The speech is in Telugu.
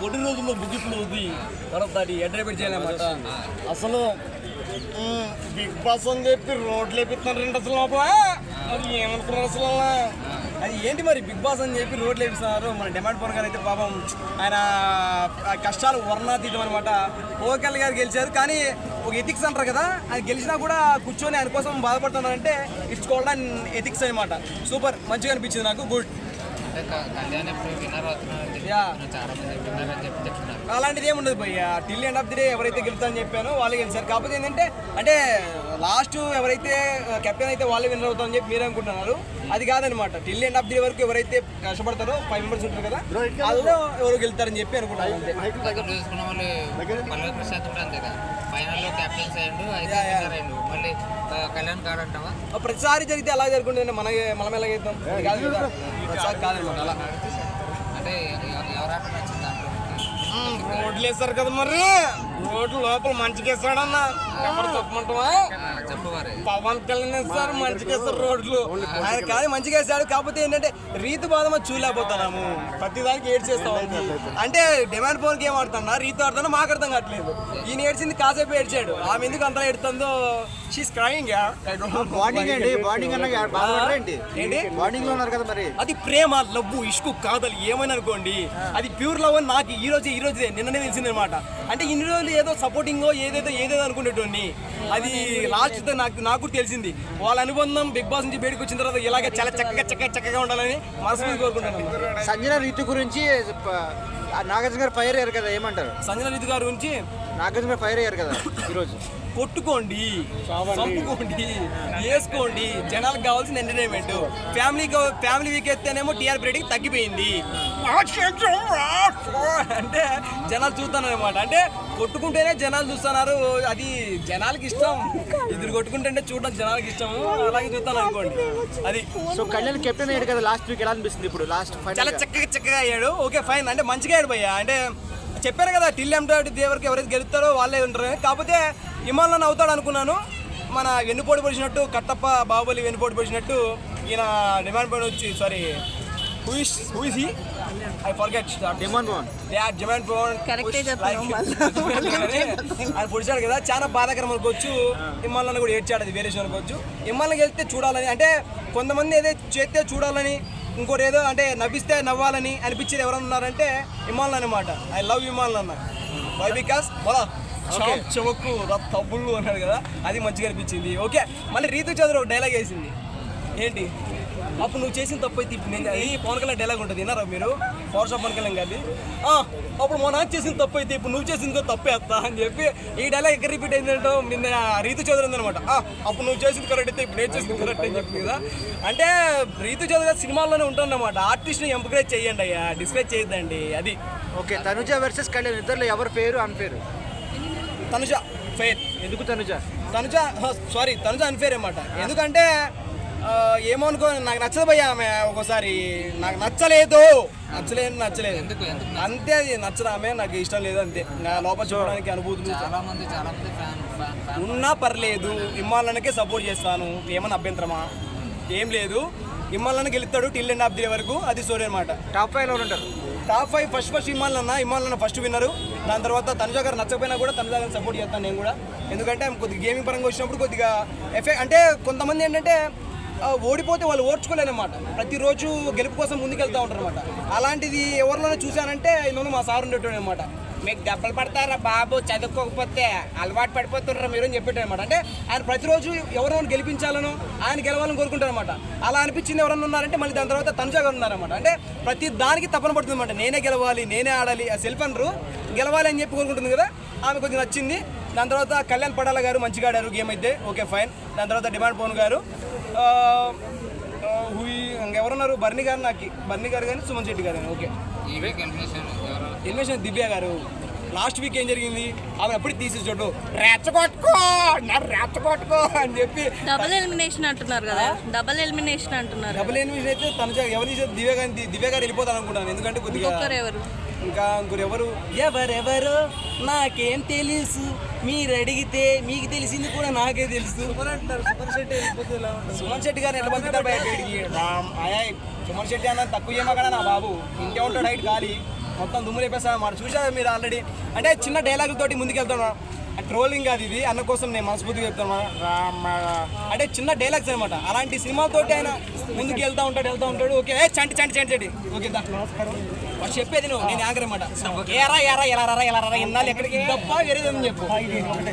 కొన్ని రోజుల్లో ముగింపులు ఉంది. మనం దాన్ని ఎంటర్టైన్మెంట్ చేయాలన్నమాట. అసలు బిగ్ బాస్ అని చెప్పి రోడ్లు వేపిస్తున్నారండి అసలు లోపల. అది ఏమనుకున్నారు అసలు అది ఏంటి మరి బిగ్ బాస్ అని చెప్పి రోడ్లు వేపిస్తున్నారు? మన డిమాండ్ పవన్ గారు అయితే పాపం ఆయన కష్టాలు వర్ణాతీతం అనమాట ఓకెల్ గారు గెలిచారు కానీ ఒక ఎథిక్స్ అంటారు కదా ఆయన గెలిచినా కూడా కూర్చొని ఆయన కోసం బాధపడుతున్నారంటే ఇట్స్ కాల్డ్ అండ్ ఎథిక్స్ అనమాట సూపర్ మంచిగా అనిపించింది నాకు. గుడ్. అంటే క- కళ్యాణ్ ఇప్పుడు విన్నర్ అవుతున్నారు అని చెప్పి యా. చాలా మంది విన్నర్ అని చెప్పి చెప్తున్నారు. అలాంటిది ఏమి ఉండదు భయ్య. Till end of the day ఎవరైతే గెలుస్తారని చెప్పానో వాళ్ళే గెలిచారు కాకపోతే ఏంటంటే అంటే లాస్ట్ ఎవరైతే కెప్టెన్ అయితే వాళ్ళే విన్నర్ అవుతారని చెప్పి మీరు అనుకుంటున్నారు. అది కాదనమాట. Till end of the day వరకు ఎవరైతే కష్టపడతారో ఫైవ్ మెంబర్స్ ఉంటారు కదా వాళ్ళు ఎవరు? గెలుతారని చెప్పి అనుకుంటున్నారు అంతే దగ్గర చూసుకున్న వాళ్ళు పల్లవి ప్రశాంత్ కూడా అంతే కదా. అయ్యిండు అయితే అయ్యిండు మళ్ళీ కళ్యాణ్ గారు అంటావా ప్రతిసారి జరిగితే అలా జరుగుతుంది మన మనం ఎలాగైతాం అది కాదు కదా. ప్రతిసారి కాదనమాట అలా. అంటే నచ్చింది రోడ్లు వేస్తారు కదా మరి. రోడ్లు లోపల మంచిగా వేస్తాడన్న ఎవరు చెప్పమంటావా పవన్ కళ్యాణ్ వేస్తారు మంచిగా వేస్తారు రోడ్లు. ఆయన కానీ మంచిగా వేస్తాడు కాకపోతే ఏంటంటే రీతు బాధమ చూలేకపోతున్నాము ప్రతి దానికి ఏడ్ చేస్తాం అంటే డిమాండ్ ఫోన్కి ఏం ఆడుతున్నా? రీతు ఆడుతున్నా? మాకు అర్థం కావట్లేదు. ఈయన ఏడ్చింది కాసేపు ఏడ్చాడు. ఆమె ఎందుకు అంతా ఏడుతుందో? షీస్ క్రైంగ్ బాండింగ్ అండి బాండింగ్ అన్న బాధపడరా ఏంటి? ఏంటి? బాండింగ్లో ఉన్నారు కదా మరి. అది ప్రేమ లవ్వు ఇష్కు కాదలు ఏమైనా అనుకోండి అది ప్యూర్ లవ్ అని నాకు ఈ రోజు ఈ రోజే నిన్ననే తెలిసింది అనమాట అంటే ఇన్ని రోజులు ఏదో సపోర్టింగ్ ఏదేదో ఏదేదో అనుకునేటోని అది లాస్ట్ నాకు నాకు కూడా తెలిసింది. వాళ్ళ అనుబంధం బిగ్ బాస్ నుంచి బయటకు వచ్చిన తర్వాత ఇలాగే చాలా చక్కగా చక్కగా చక్కగా ఉండాలని మనస్ఫూర్తి కోరుకుంటాను. సంజన రీతు గురించి నాగార్జున గారు ఫైర్ అయ్యారు కదా ఏమంటారు? సంజన రీతి గారి గురించి నాగార్జున గారు ఫైర్ అయ్యారు కదా ఈరోజు. కొట్టుకోండి చంపుకోండి వేసుకోండి. జనాలకు కావాల్సిన ఎంటర్టైన్మెంట్. ఫ్యామిలీ ఫ్యామిలీ వీక్ ఎత్తేనేమో టీఆర్ రేటింగ్ తగ్గిపోయింది. జనాలు చూస్తున్నారు అనమాట అంటే కొట్టుకుంటేనే జనాలు చూస్తున్నారు. అది జనాలకి ఇష్టం. ఇద్దరు కొట్టుకుంటుంటే చూడడం జనాలకి ఇష్టం అలాగే చూస్తాను అనుకోండి. అది సో కళ్యాణ్ కెప్టెన్ అయ్యాడు కదా లాస్ట్ వీక్ ఎలా అనిపిస్తుంది ఇప్పుడు? లాస్ట్ చాలా చక్కగా చక్కగా అయ్యాడు. ఓకే ఫైన్ అంటే మంచిగా అయ్యాడు భయ్య. అంటే చెప్పారు కదా టిల్ ఎంటాడు దేవరికి ఎవరైతే గెలుస్తారో వాళ్ళే ఉంటారు. కాకపోతే హిమాలయన్ అవుతాడు అనుకున్నాను. మన వెన్నుపోటు పొడిచినట్టు కట్టప్ప బాహుబలి వెన్నుపోటు పొడిచినట్టు ఈయన డిమాండ్ పడి వచ్చి sorry who's who's he I forget demon Mohan demon Pavan Correct ఏ చెప్పావు ఆయన పొడిచాడు కదా చాలా బాధాకరం అనుకోవచ్చు హిమాలయన్ కూడా ఏడ్చాడు అది వేరే అనుకోవచ్చు హిమాలయన్ వెళ్తే చూడాలని అంటే కొంతమంది ఏదో చేస్తే చూడాలని ఇంకోటి ఏదో అంటే నవ్విస్తే నవ్వాలని అనిపించేది ఎవరన్నా ఉన్నారంటే హిమాలయన్ అనమాట ఐ లవ్ హిమాలయన్ అన్న. వై బికాస్ బలా చెవక్కు తబ్బుళ్ళు అన్నాడు కదా అది మంచిగా అనిపించింది. ఓకే మళ్ళీ రీతు చౌదరి ఒక డైలాగ్ వేసింది. ఏంటి? అప్పుడు నువ్వు చేసిన తప్పు అయితే ఇప్పుడు నేను అది పవన్ కళ్యాణ్ డైలాగ్ ఉంటుంది విన్నారా మీరు? పవర్ షాప్ పవన్ కళ్యాణ్ గారి అప్పుడు మా నాన్న చేసిన తప్పు అయితే ఇప్పుడు నువ్వు చేసింది కూడా తప్పే అత్త అని చెప్పి ఈ డైలాగ్ ఎక్కడ రిపీట్ అయిందంటే నిన్న రీతు చౌదరి ఉందనమాట అప్పుడు నువ్వు చేసింది కరెక్ట్ అయితే ఇప్పుడు నేను చేసింది కరెక్ట్ అని చెప్పింది కదా. అంటే రీతు చౌదరి గారు సినిమాల్లోనే ఉంటుందన్నమాట. ఆర్టిస్ట్ని ఎంకరేజ్ చేయండి అయ్యా డిస్కరేజ్ చేయొద్దండి అది. ఓకే తనుజ వర్సెస్ కళ్యాణ్ ఇద్దరు ఎవరి పేరు అని పేరు తనుజ ఫెయిర్ ఎందుకు తనుజ? తనుజ సారీ తనుజ అన్ఫేర్ అన్నమాట. ఎందుకంటే ఏమో అనుకో నాకు నచ్చదు భయ్యా ఆమె ఒక్కోసారి. నాకు నచ్చలేదు. నచ్చలేదు నచ్చలేదు. అంతే అది నచ్చదు ఆమె. నాకు ఇష్టం లేదు అంతే. నా లోపల చూడడానికి అనుభూతులు చాలా మంది చాలా మంది ఫ్యాన్ ఫ్యాన్ ఫ్యాన్ ఉన్నా పర్లేదు. ఇమ్మాలనకే సపోర్ట్ చేస్తాను. ఏమన్నా అభ్యంతరమా? ఏం లేదు. ఇమ్మాలన్న గెలుస్తాడు టిల్ ఎండ్ ఆఫ్ ది వరకు. అది స్టోరీ అనమాట టాప్ ఫైవ్లో ఉంటారు? టాప్ ఫైవ్ ఫస్ట్ ఫస్ట్ ఇమ్మాలన్న ఇమ్మాలన్న ఫస్ట్ విన్నరు దాని తర్వాత తనుజ గారు నచ్చకపోయినా కూడా తనుజ గారిని సపోర్ట్ చేస్తాను నేను కూడా. ఎందుకంటే కొద్దిగా గేమింగ్ పరంగా వచ్చినప్పుడు కొద్దిగా ఎఫెక్ట్ అంటే కొంతమంది ఏంటంటే ఓడిపోతే వాళ్ళు ఓడ్చుకోలేనమాట ప్రతిరోజు గెలుపు కోసం ముందుకెళ్తూ ఉంటారు అనమాట అలాంటిది ఎవరిలోనే చూశానంటే ఇందులో మా సార్ ఉండేటోడు అనమాట మీకు దెబ్బలు పడతారా బాబు? చదువుకోకపోతే అలవాటు పడిపోతున్నారా మీరు? అని చెప్పేటాడు అనమాట అంటే ఆయన ప్రతిరోజు ఎవరో గెలిపించాలనో గెలిపించాలను ఆయన గెలవాలని కోరుకుంటారు అనమాట అలా అనిపించింది ఎవరన్నా ఉన్నారంటే మళ్ళీ దాని తర్వాత తనుజ గారు ఉన్నారన్నమాట. అంటే ప్రతి దానికి తపన పడుతుంది అనమాట నేనే గెలవాలి నేనే ఆడాలి ఆ సెల్ఫ్ అనరు. గెలవాలి అని చెప్పి కోరుకుంటుంది కదా ఆమె కొద్దిగా నచ్చింది. దాని తర్వాత కళ్యాణ్ పడాల గారు మంచిగా ఆడారు గేమ్ అయితే. Okay fine. దాని తర్వాత డిమాండ్ పవన్ గారు. హుయి ఇంకెవరున్నారు? బర్ని గారు నాకు బర్ని గారు కానీ సుమన్ శెట్టి గారు కానీ ఓకే. ఎలిమినేషన్ దివ్య గారు. లాస్ట్ వీక్ ఏం జరిగింది? ఆమె అప్పుడు తీసి చోటు రెచ్చగొట్టుకో నా రెచ్చగొట్టుకో అని చెప్పి. డబుల్ ఎలిమినేషన్ అంటున్నారు కదా. డబుల్ ఎలిమినేషన్ అంటున్నారు. డబుల్ ఎలిమినేషన్ అయితే తను ఎవరు తీసేది? దివ్య గారి దివ్య గారు వెళ్ళిపోతాను అనుకుంటాను. ఎందుకంటే కొద్దిగా ఇంకొకరు ఎవరు? ఇంకా ఇంకొరు ఎవరు? ఎవరెవరు? నాకేం తెలుసు. మీరు అడిగితే మీకు తెలిసింది కూడా నాకే తెలుసు. సుమన్ శెట్టి గారిని ఎట్లా పంపిస్తారు సుమన్ శెట్టి అన్న తక్కువ కదా నా బాబు. ఇంకే ఉంటాడు హైట్ ఖాళీ. మొత్తం దుమ్ము లేపేస్తా మాట చూసారు మీరు ఆల్రెడీ? అంటే చిన్న డైలాగుల తోటి ముందుకు వెళ్తాను ట్రోలింగ్ అది ఇది. అన్న కోసం నేను మనస్ఫూర్తిగా చెప్తాను అంటే చిన్న డైలాగ్స్ అనమాట అలాంటి సినిమాతోటి ఆయన ముందుకు వెళ్తా ఉంటాడు వెళ్తా ఉంటాడు. ఓకే ఏ చంటి చంటి చంటి చంటి. ఓకే నమస్కారం వాడు చెప్పేది నువ్వు నేను యాంకర్ అనమాట ఏరా ఎరా ఎలా రా ఎలా రా ఇన్నాళ్ళు ఎక్కడికి? తప్ప వేరేదని చెప్పు.